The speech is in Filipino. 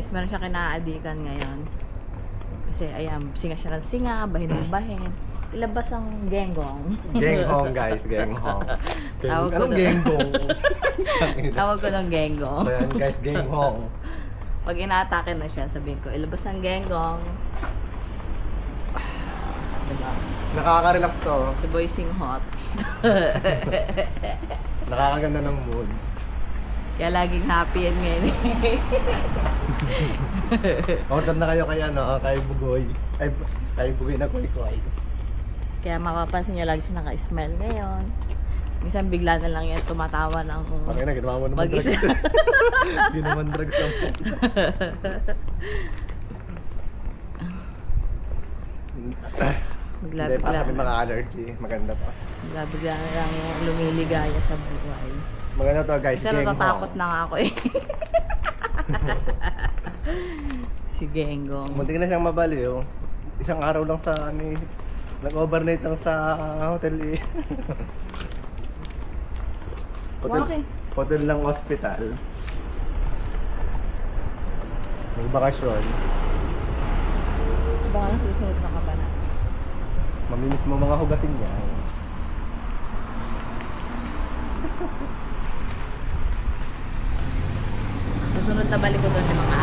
guys, meron siya kinaadikan ngayon. Kasi ayan, singa siya ng singa, bahin ng bahin. Ilabas ang genggong. Genghong guys, genghong. Tawag ko Anong genghong? Tawag ko ng genggong. so yan guys, genghong. Pag inaatake na siya, sabihin ko, ilabas ang genggong. Diba? Nakaka-relax to. Si Boy Sing Hot. Nakakaganda ng mood. Kaya laging happy yan ngayon. Order na kayo kay ano, kay Bugoy. Ay, kay Bugoy na Koy Kaya mapapansin nyo lagi siya naka-smile ngayon. Minsan bigla na lang yan tumatawa ng... Pangin na, ginawa mo naman Mag-isa. drugs. ginawa drugs lang po. Bigla, Hindi, bigla, para kami mga allergy. Maganda to. bigla, bigla na lang yung lumiligaya sa buhay. Maganda to guys, Kasi natatakot na nga ako eh. si Genggong. Muntik na siyang mabaliw. Isang araw lang sa ano eh. Nag-overnight lang sa hotel eh. hotel, Bakit? hotel lang hospital. Nagbakasyon. Baka nang susunod na ka ba na? Mamimis mo mga hugasin niya. at nabalik ko doon yung mga